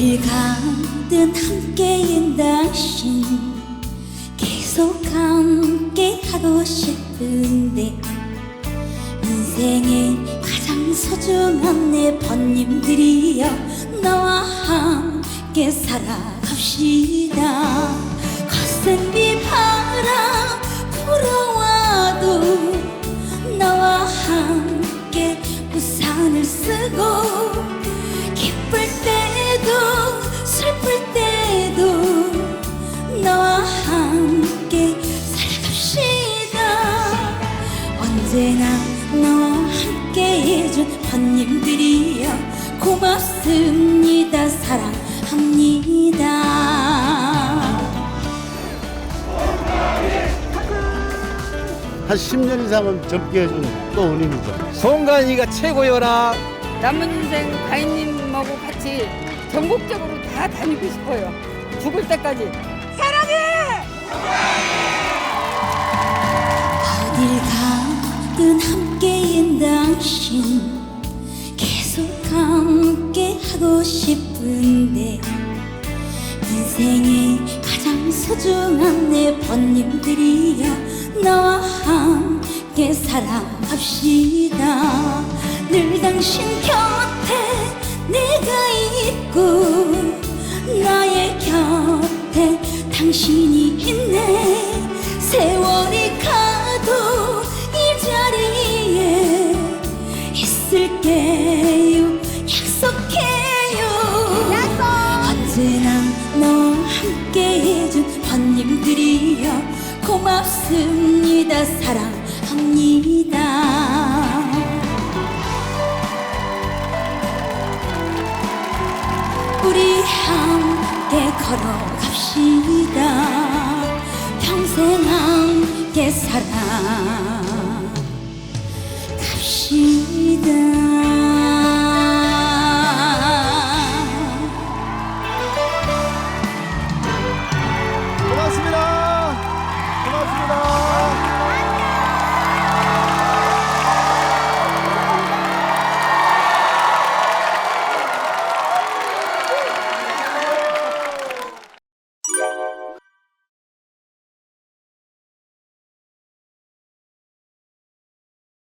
가든 함께인 당신 계속 함께 하고 싶은데 인생의 가장 소중한 내 번님들이여 나와 함께 살아갑시다. 거센 비바람 불어와도 나와 함께 우산을 쓰고 언제나 너와 함께 해준 번님들이여 고맙습니다 사랑합니다 한 10년 이상은 젊게 해준 또 은인이죠. 송간이가 최고여라. 남은 인생 가인님하고 같이 전국적으로 다 다니고 싶어요. 죽을 때까지. 어딜 가든 함께인 당신 계속 함께 하고 싶은데 인생의 가장 소중한 내 번님들이여 너와 함께 살아갑시다. 늘 당신 곁에 내가 있고 나의 곁에 당신이 있네. 세월 언제나 너와 함께 해준 번님들이여 고맙습니다. 사랑합니다. 우리 함께 걸어갑시다. 평생 함께 살아갑시다